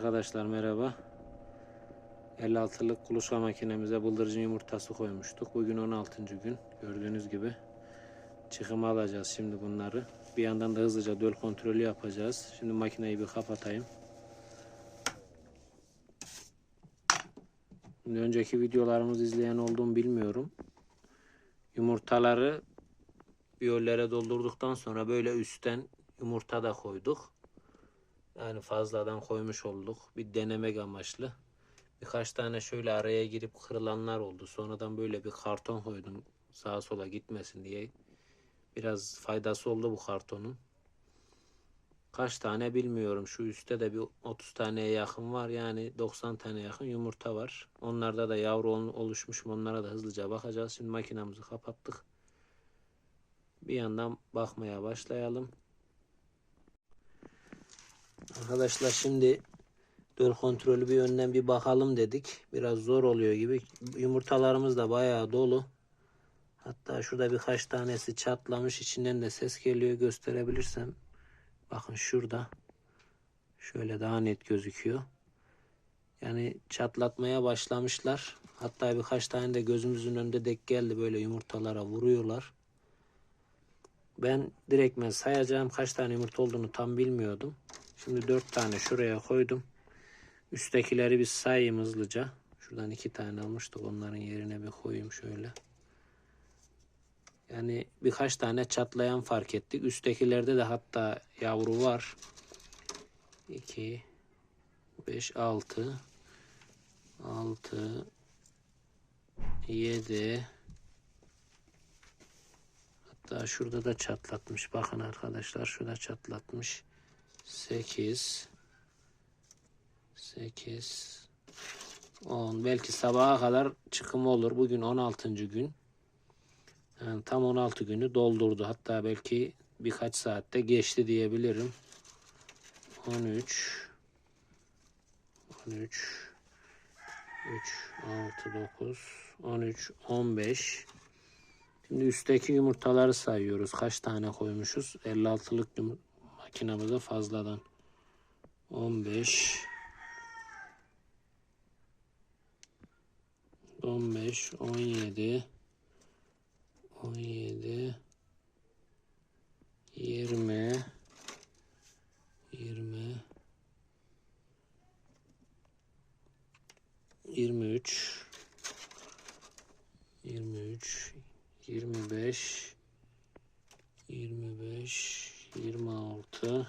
Arkadaşlar merhaba. 56'lık kuluçka makinemize bıldırcın yumurtası koymuştuk. Bugün 16. gün. Gördüğünüz gibi çıkıma alacağız şimdi bunları. Bir yandan da hızlıca döl kontrolü yapacağız. Şimdi makineyi bir kapatayım. Şimdi önceki videolarımızı izleyen olduğumu bilmiyorum. Yumurtaları biyollere doldurduktan sonra böyle üstten yumurta da koyduk. Yani fazladan koymuş olduk. Bir denemek amaçlı. Birkaç tane şöyle araya girip kırılanlar oldu. Sonradan böyle bir karton koydum. Sağa sola gitmesin diye. Biraz faydası oldu bu kartonun. Kaç tane bilmiyorum. Şu üstte de bir 30 taneye yakın var. Yani 90 tane yakın yumurta var. Onlarda da yavru ol- oluşmuş mu onlara da hızlıca bakacağız. Şimdi makinamızı kapattık. Bir yandan bakmaya başlayalım. Arkadaşlar şimdi döl kontrolü bir önden bir bakalım dedik. Biraz zor oluyor gibi. Yumurtalarımız da bayağı dolu. Hatta şurada birkaç tanesi çatlamış. içinden de ses geliyor. Gösterebilirsem. Bakın şurada. Şöyle daha net gözüküyor. Yani çatlatmaya başlamışlar. Hatta birkaç tane de gözümüzün önünde denk geldi. Böyle yumurtalara vuruyorlar. Ben direktmen sayacağım. Kaç tane yumurta olduğunu tam bilmiyordum. Şimdi dört tane şuraya koydum. Üsttekileri bir sayayım hızlıca. Şuradan iki tane almıştık. Onların yerine bir koyayım şöyle. Yani birkaç tane çatlayan fark ettik. Üsttekilerde de hatta yavru var. 2 5 6 6 7 Hatta şurada da çatlatmış. Bakın arkadaşlar şurada çatlatmış. 8 8 10 belki sabaha kadar çıkımı olur. Bugün 16. gün. Yani tam 16 günü doldurdu. Hatta belki birkaç saatte geçti diyebilirim. 13 13 3 6 9 13 15 Şimdi üstteki yumurtaları sayıyoruz. Kaç tane koymuşuz? 56'lık yum- makinamıza fazladan. 15 15 17 17 20 20 23 23 25 25 26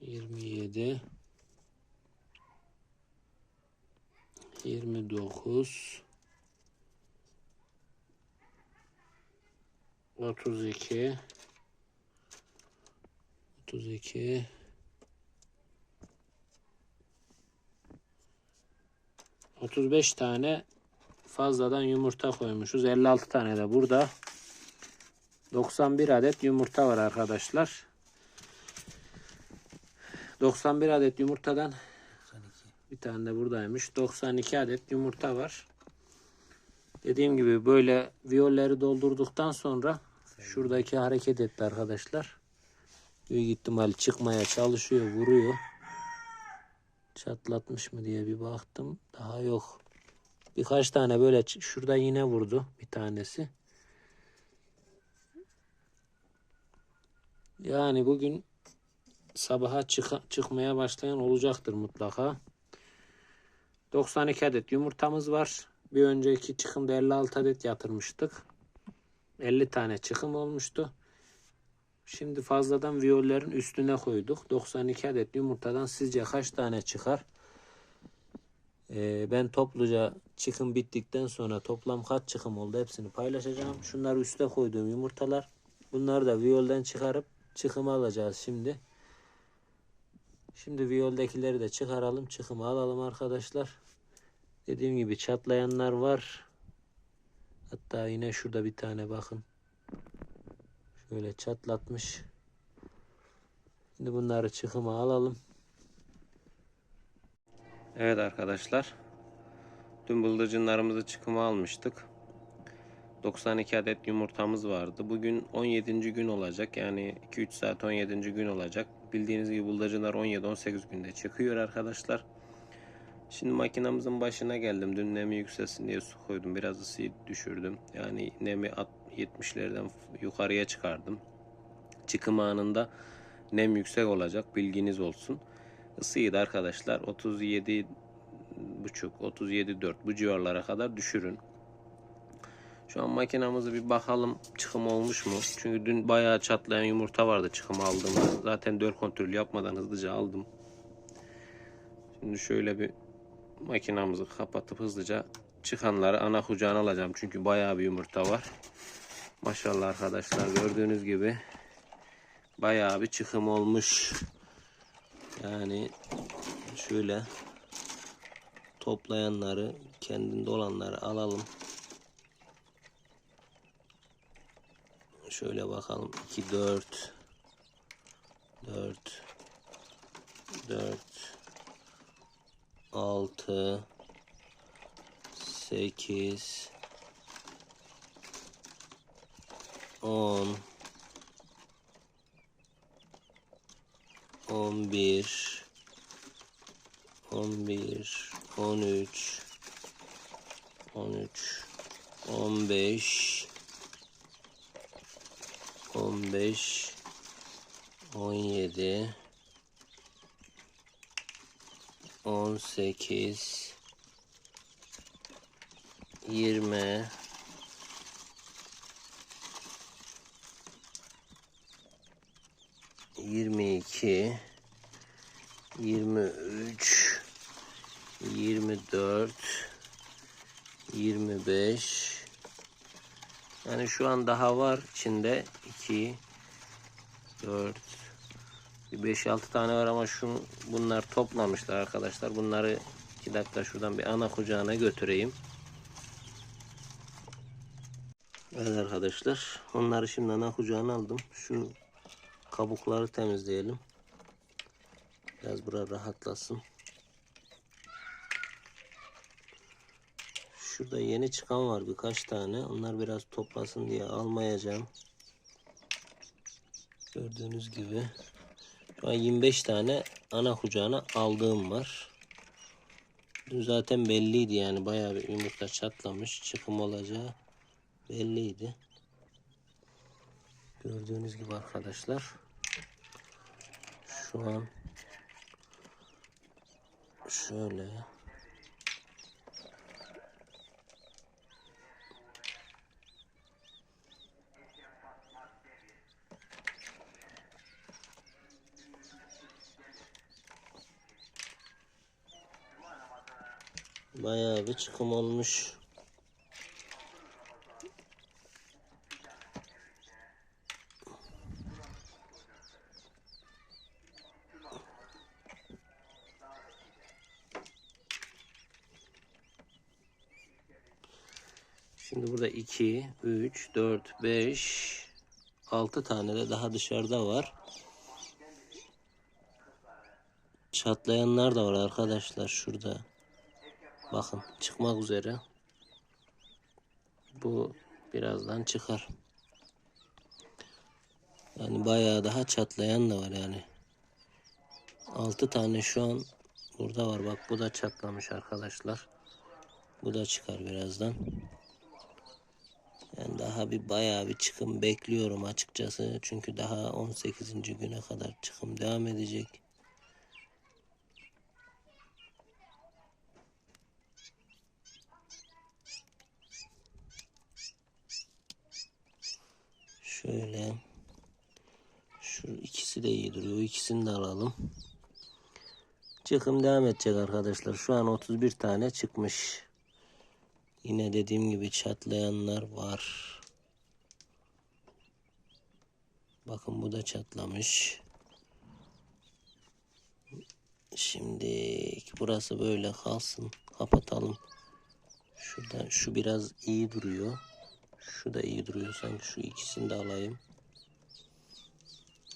27 29 32 32 35 tane fazladan yumurta koymuşuz. 56 tane de burada. 91 adet yumurta var arkadaşlar. 91 adet yumurtadan bir tane de buradaymış. 92 adet yumurta var. Dediğim gibi böyle viyolleri doldurduktan sonra şuradaki hareket etti arkadaşlar. Büyük ihtimal çıkmaya çalışıyor, vuruyor. Çatlatmış mı diye bir baktım. Daha yok. Birkaç tane böyle şurada yine vurdu bir tanesi. Yani bugün sabaha çıka- çıkmaya başlayan olacaktır mutlaka. 92 adet yumurtamız var. Bir önceki çıkımda 56 adet yatırmıştık. 50 tane çıkım olmuştu. Şimdi fazladan viyollerin üstüne koyduk. 92 adet yumurtadan sizce kaç tane çıkar? Ee, ben topluca çıkım bittikten sonra toplam kaç çıkım oldu hepsini paylaşacağım. Şunları üste koyduğum yumurtalar. Bunları da viyolden çıkarıp çıkıma alacağız şimdi. Şimdi viyoldekileri de çıkaralım. Çıkımı alalım arkadaşlar. Dediğim gibi çatlayanlar var. Hatta yine şurada bir tane bakın. Şöyle çatlatmış. Şimdi bunları çıkıma alalım. Evet arkadaşlar. Dün bıldırcınlarımızı çıkıma almıştık. 92 adet yumurtamız vardı. Bugün 17. gün olacak. Yani 2-3 saat 17. gün olacak. Bildiğiniz gibi buldacılar 17-18 günde çıkıyor arkadaşlar. Şimdi makinamızın başına geldim. Dün nemi yükselsin diye su koydum. Biraz ısıyı düşürdüm. Yani nemi at- 70'lerden yukarıya çıkardım. Çıkım anında nem yüksek olacak. Bilginiz olsun. Isıyı da arkadaşlar 37 buçuk 37 4 bu civarlara kadar düşürün. Şu an makinamızı bir bakalım çıkım olmuş mu? Çünkü dün bayağı çatlayan yumurta vardı çıkım aldığımda. Zaten dör kontrol yapmadan hızlıca aldım. Şimdi şöyle bir makinamızı kapatıp hızlıca çıkanları ana kucağına alacağım. Çünkü bayağı bir yumurta var. Maşallah arkadaşlar gördüğünüz gibi bayağı bir çıkım olmuş. Yani şöyle toplayanları kendinde olanları alalım. Şöyle bakalım. 2 4 4 4 6 8 10 11 11 13 13 15 15 17 18 20 22 23 24 25 yani şu an daha var içinde 2 4 5-6 tane var ama şu bunlar toplamışlar arkadaşlar. Bunları 2 dakika şuradan bir ana kucağına götüreyim. Evet arkadaşlar. Onları şimdi ana kucağına aldım. Şu kabukları temizleyelim. Biraz bura rahatlasın. Şurada yeni çıkan var birkaç tane. Onlar biraz toplasın diye almayacağım. Gördüğünüz gibi. Şu an 25 tane ana kucağına aldığım var. Dün zaten belliydi yani bayağı bir yumurta çatlamış. Çıkım olacağı belliydi. Gördüğünüz gibi arkadaşlar. Şu an şöyle bayağı bir çıkım olmuş. Şimdi burada 2, 3, 4, 5, 6 tane de daha dışarıda var. Çatlayanlar da var arkadaşlar şurada. Bakın çıkmak üzere. Bu birazdan çıkar. Yani bayağı daha çatlayan da var yani. 6 tane şu an burada var. Bak bu da çatlamış arkadaşlar. Bu da çıkar birazdan. Yani daha bir bayağı bir çıkım bekliyorum açıkçası. Çünkü daha 18. güne kadar çıkım devam edecek. Şöyle. Şu ikisi de iyi duruyor. İkisini de alalım. Çıkım devam edecek arkadaşlar. Şu an 31 tane çıkmış. Yine dediğim gibi çatlayanlar var. Bakın bu da çatlamış. Şimdi burası böyle kalsın. Kapatalım. Şurada şu biraz iyi duruyor. Şu da iyi duruyor. Sanki şu ikisini de alayım.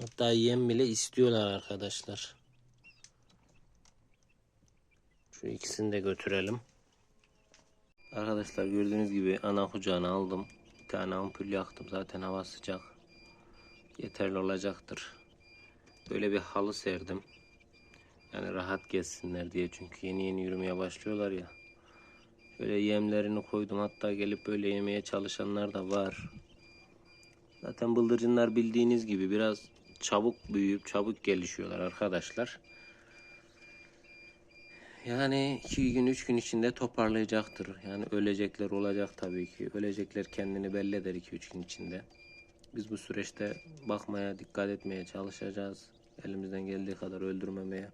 Hatta yem bile istiyorlar arkadaşlar. Şu ikisini de götürelim. Arkadaşlar gördüğünüz gibi ana kucağına aldım. Bir tane ampul yaktım. Zaten hava sıcak. Yeterli olacaktır. böyle bir halı serdim. Yani rahat gezsinler diye çünkü yeni yeni yürümeye başlıyorlar ya. Böyle yemlerini koydum hatta gelip böyle yemeye çalışanlar da var. Zaten bıldırcınlar bildiğiniz gibi biraz çabuk büyüyüp çabuk gelişiyorlar arkadaşlar. Yani iki gün üç gün içinde toparlayacaktır. Yani ölecekler olacak tabii ki. Ölecekler kendini belli eder iki üç gün içinde. Biz bu süreçte bakmaya, dikkat etmeye çalışacağız. Elimizden geldiği kadar öldürmemeye.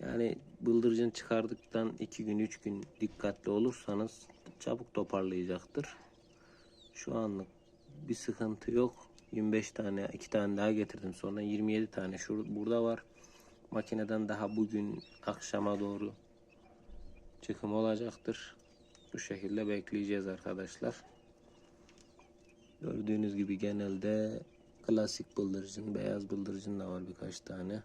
Yani bıldırcın çıkardıktan iki gün üç gün dikkatli olursanız çabuk toparlayacaktır. Şu anlık bir sıkıntı yok. 25 tane, iki tane daha getirdim sonra 27 tane şu burada var. Makineden daha bugün akşama doğru çıkım olacaktır. Bu şekilde bekleyeceğiz arkadaşlar. Gördüğünüz gibi genelde klasik bıldırcın, beyaz bıldırcın da var birkaç tane.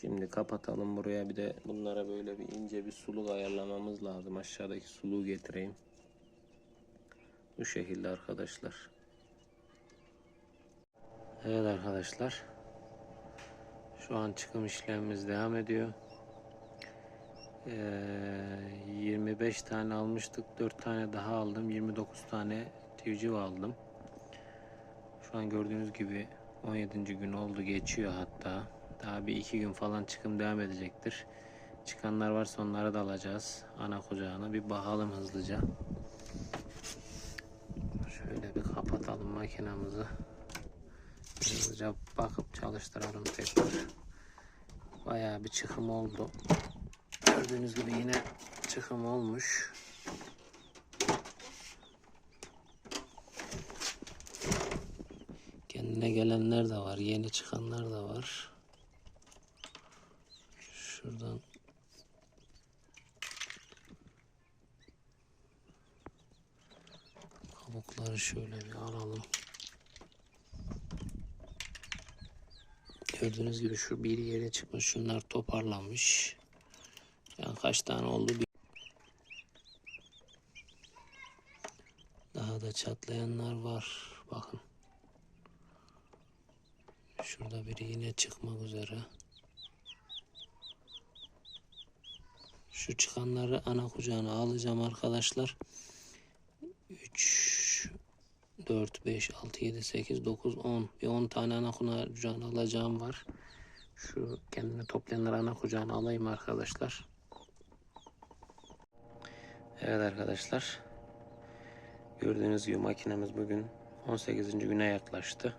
Şimdi kapatalım buraya bir de bunlara böyle bir ince bir suluk ayarlamamız lazım. Aşağıdaki suluğu getireyim. Bu şekilde arkadaşlar. Evet arkadaşlar. Şu an çıkım işlemimiz devam ediyor. Ee, 25 tane almıştık. 4 tane daha aldım. 29 tane civciv aldım. Şu an gördüğünüz gibi 17. gün oldu geçiyor hatta. Daha bir iki gün falan çıkım devam edecektir. Çıkanlar varsa onları da alacağız. Ana kucağına bir bakalım hızlıca. Şöyle bir kapatalım makinamızı. Hızlıca bakıp çalıştıralım tekrar. Bayağı bir çıkım oldu. Gördüğünüz gibi yine çıkım olmuş. Kendine gelenler de var. Yeni çıkanlar da var. Şuradan kabukları şöyle bir alalım. Gördüğünüz gibi şu bir yere çıkmış. Şunlar toparlanmış. Yani kaç tane oldu bir daha da çatlayanlar var. Bakın. Şurada biri yine çıkmak üzere. Şu çıkanları ana kucağına alacağım arkadaşlar. 3 4 5 6 7 8 9 10 bir 10 tane ana kucağına alacağım var. Şu kendini toplayanları ana kucağına alayım arkadaşlar. Evet arkadaşlar. Gördüğünüz gibi makinemiz bugün 18. güne yaklaştı.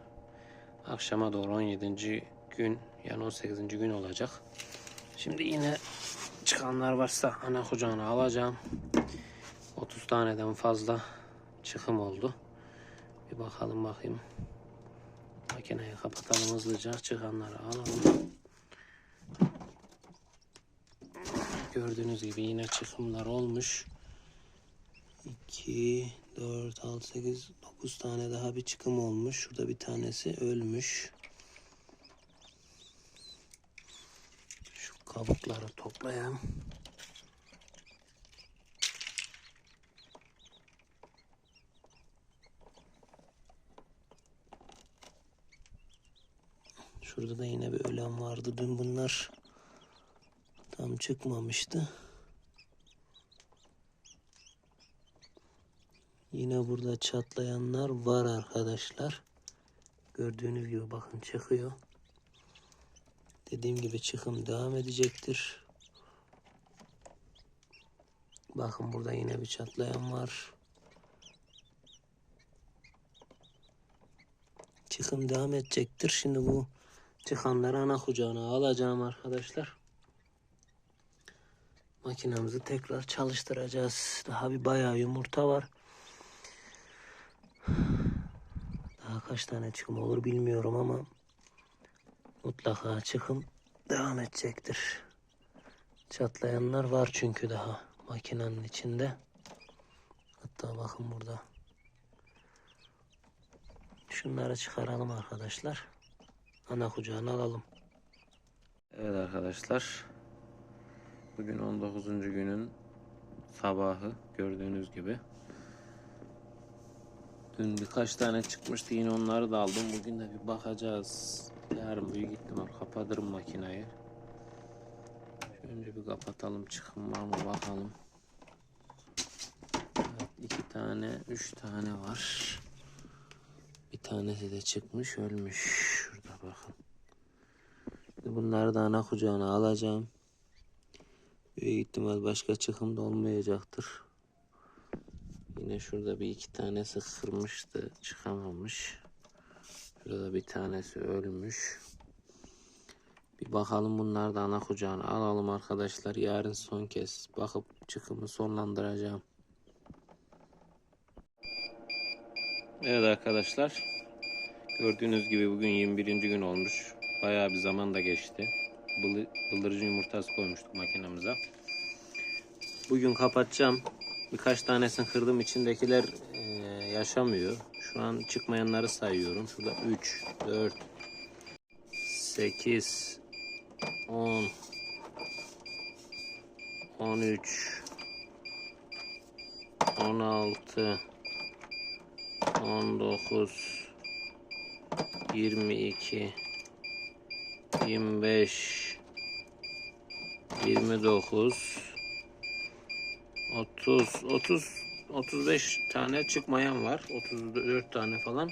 Akşama doğru 17. gün yani 18. gün olacak. Şimdi yine çıkanlar varsa ana kucağına alacağım. 30 taneden fazla çıkım oldu. Bir bakalım bakayım. Makineyi kapatalım hızlıca. Çıkanları alalım. Gördüğünüz gibi yine çıkımlar olmuş. 2, 4, 6, 8, 9 tane daha bir çıkım olmuş. Şurada bir tanesi ölmüş. Şu kabukları toplayalım. Şurada da yine bir ölen vardı. Dün bunlar tam çıkmamıştı. Yine burada çatlayanlar var arkadaşlar. Gördüğünüz gibi bakın çıkıyor. Dediğim gibi çıkım devam edecektir. Bakın burada yine bir çatlayan var. Çıkım devam edecektir. Şimdi bu çıkanları ana kucağına alacağım arkadaşlar. Makinamızı tekrar çalıştıracağız. Daha bir bayağı yumurta var. Daha kaç tane çıkım olur bilmiyorum ama mutlaka çıkım devam edecektir. Çatlayanlar var çünkü daha makinenin içinde. Hatta bakın burada. Şunları çıkaralım arkadaşlar. Ana kucağına alalım. Evet arkadaşlar. Bugün 19. günün sabahı gördüğünüz gibi. Dün birkaç tane çıkmıştı yine onları da aldım. Bugün de bir bakacağız. Yarın büyük ihtimal kapatırım makinayı. Önce bir kapatalım çıkım var mı bakalım. Evet, iki tane, üç tane var. Bir tanesi de çıkmış ölmüş. Şurada bakın. Şimdi Bunları da ana kucağına alacağım. Büyük ihtimal başka çıkım da olmayacaktır. Yine şurada bir iki tanesi kırmıştı. Çıkamamış. Şurada bir tanesi ölmüş. Bir bakalım bunlar da ana kucağına alalım arkadaşlar. Yarın son kez bakıp çıkımı sonlandıracağım. Evet arkadaşlar. Gördüğünüz gibi bugün 21. gün olmuş. Bayağı bir zaman da geçti. Bılı- Bıldırıcın yumurtası koymuştuk makinemize. Bugün kapatacağım. Birkaç tanesini kırdım. İçindekiler eee, yaşamıyor. Şu an çıkmayanları sayıyorum. Şurada 3, 4, 8, 10, 13, 16, 19, 22, 25, 29, 30, 30, 35 tane çıkmayan var. 34 tane falan.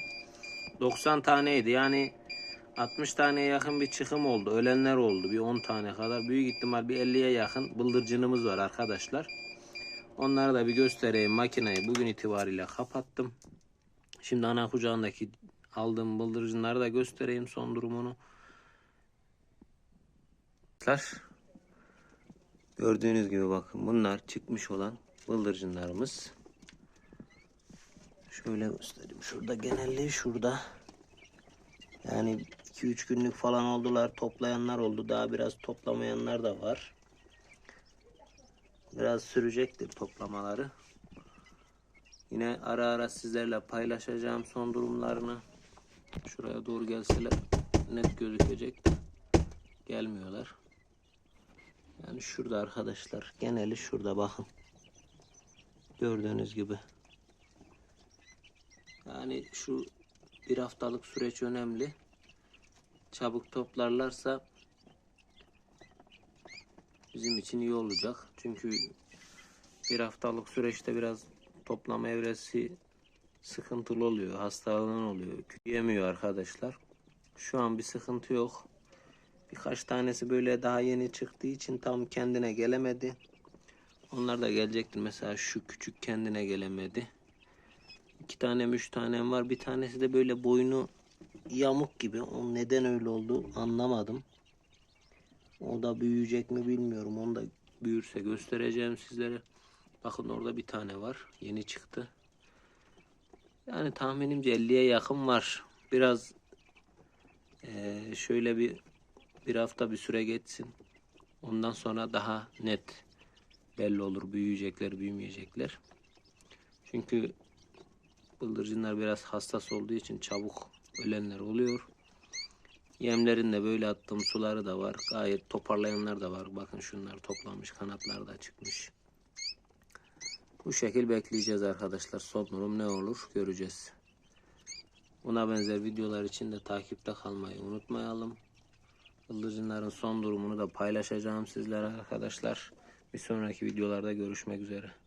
90 taneydi. Yani 60 taneye yakın bir çıkım oldu. Ölenler oldu. Bir 10 tane kadar. Büyük ihtimal bir 50'ye yakın bıldırcınımız var arkadaşlar. Onları da bir göstereyim. Makineyi bugün itibariyle kapattım. Şimdi ana kucağındaki aldığım bıldırcınları da göstereyim son durumunu. Gördüğünüz gibi bakın bunlar çıkmış olan bıldırcınlarımız. Şöyle göstereyim. Şurada genelliği şurada. Yani 2-3 günlük falan oldular. Toplayanlar oldu. Daha biraz toplamayanlar da var. Biraz sürecektir toplamaları. Yine ara ara sizlerle paylaşacağım son durumlarını. Şuraya doğru gelseler net gözükecek. Gelmiyorlar. Yani şurada arkadaşlar. Geneli şurada bakın. Gördüğünüz gibi. Yani şu bir haftalık süreç önemli. Çabuk toplarlarsa bizim için iyi olacak. Çünkü bir haftalık süreçte biraz toplama evresi sıkıntılı oluyor. Hastalığın oluyor. Yemiyor arkadaşlar. Şu an bir sıkıntı yok. Birkaç tanesi böyle daha yeni çıktığı için tam kendine gelemedi. Onlar da gelecektir. Mesela şu küçük kendine gelemedi. İki tanem, üç tanem var. Bir tanesi de böyle boynu yamuk gibi. O neden öyle oldu anlamadım. O da büyüyecek mi bilmiyorum. Onu da büyürse göstereceğim sizlere. Bakın orada bir tane var. Yeni çıktı. Yani tahminimce 50'ye yakın var. Biraz eee, şöyle bir bir hafta bir süre geçsin. Ondan sonra daha net belli olur büyüyecekler, büyümeyecekler. Çünkü bıldırcınlar biraz hassas olduğu için çabuk ölenler oluyor. Yemlerin de böyle attığım suları da var. Gayet toparlayanlar da var. Bakın şunlar toplamış, kanatlar da çıkmış. Bu şekil bekleyeceğiz arkadaşlar. Son durum ne olur göreceğiz. Buna benzer videolar için de takipte kalmayı unutmayalım. Bıldırcınların son durumunu da paylaşacağım sizlere arkadaşlar. Bir sonraki videolarda görüşmek üzere.